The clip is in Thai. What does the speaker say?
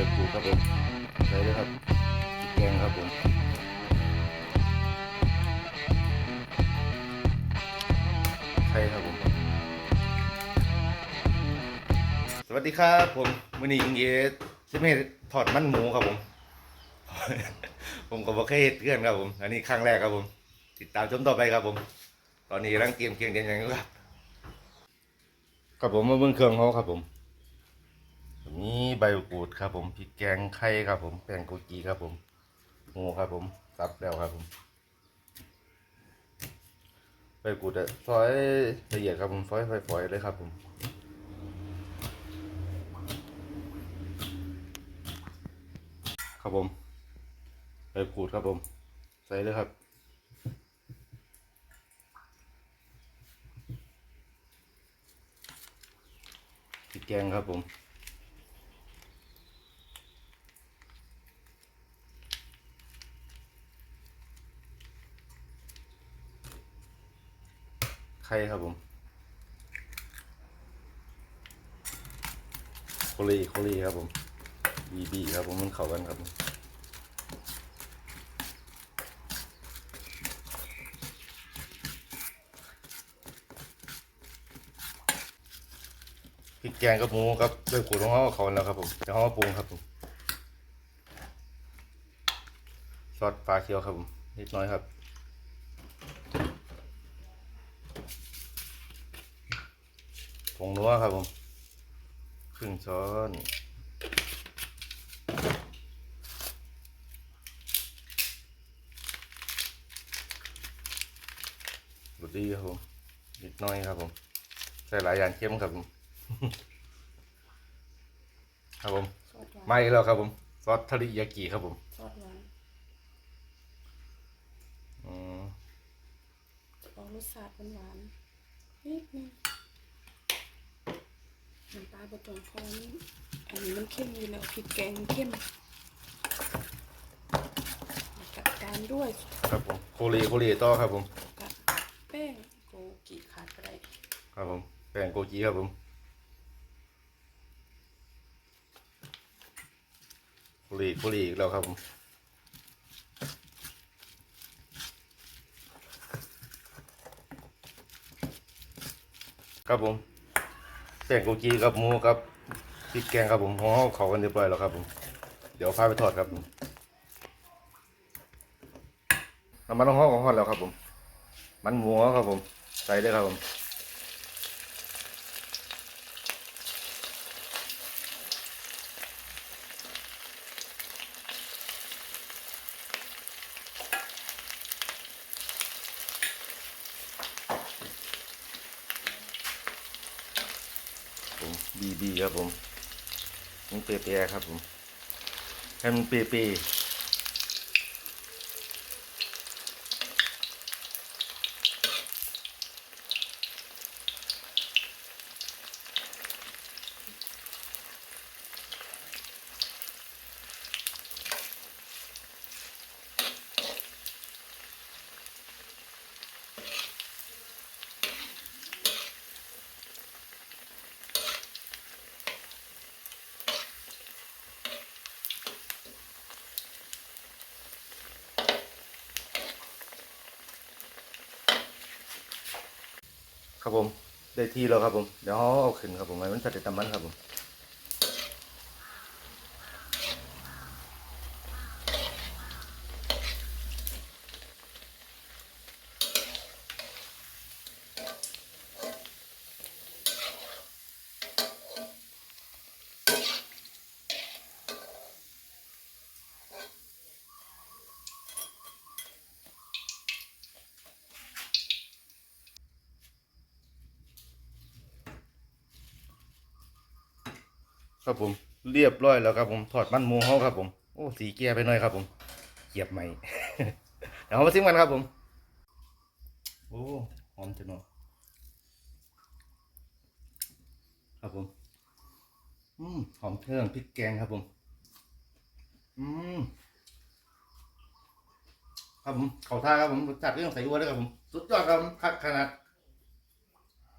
ปิดปูครับผมใส่เลยครับแกงครับผมไข่ครับผม สวัสดีครับผมมือนี้อิงเอสซิเมทอดมันหมูครับผม ผมก็บอกเคยเห็ดเพื่อนครับผม อันนี้ครั้งแรกครับผม ติดตามชมต่อไปครับผม ตอนนี้ร่างเกมเคียงเดียนยังครับ ครับผมมาเบิ่งเครื่องเขาครับผม มีใบกรูดครับผมพริกแกงไข่ครับผมแป้งโกกีครับผมหมูครับผมสับแล้วครับผมใบกรูดซอยละเอียดครับผมซอยฝอยๆเลยครับผมครับผมใบกรูดครับผม ใส่เลยครับพริกแกงครับผม ข่ครับผมโคลีโคลีครับผมบีบีครับผมมันเข้ากันครับผมพริกแกงกับหมูครับด้วยขูดของเขากับเขาแล้วครับผมจะเขามาปรุงครับผมซอสปลาเคียวครับผมนิดน้อยครับ ผงนัวครับผม ครึ่งช้อนบุดีครับผมนิดหน้อยครับผม ใส่หลายอย่างเข้มครับผม ครับผมซอสหวานไม่แล้วครับผม ซอสทะเลยากิครับผมซอสหวานอืมจะออกรสชาติหวานๆนิดนึง น้ำปลาบะตองพอนี่อันนี้มันเข้มอยู่แล้วพริกแกงมันเข้มกับตามด้วยครับผมโคลีโคลีต่อครับผมกับแป้งโกกิขาดก็ได้ครับผมแป้งโกจีครับผมโคลีโคลีอีกแล้วครับผมครับผม แป้งโกจีกับหมูกับพริกแกงครับผมห่อเขากันเรียบร้อยแล้วครับผมเดี๋ยวพาไปทอดครับผมน้ำมันห่อของห่อแล้วครับผม มันหมูครับผม ใส่ได้ครับผม ผม บีบีครับผมมันเปรี้ยๆครับผมให้มันเปรี้ยๆ ครับผม ได้ที่แล้วครับผม เดี๋ยวเขาเอาขึ้นครับผมไว้มันจัดตามมันครับผม ครับผมเรียบร้อยแล้วครับผมถอดมันหมูเขาครับผมโอ้สีเกียร์ไปหน่อยครับผมเหยียบใหม่เดี๋ยวเรามาซิมกันครับผมโอ้หอมจังเนาะครับผมอืมหอมเครื่องพริกแกงครับผมอืมครับผมเขาท่าครับผมจัดเรื่องใส่วัวด้วยครับผมสุดยอดครับขนาด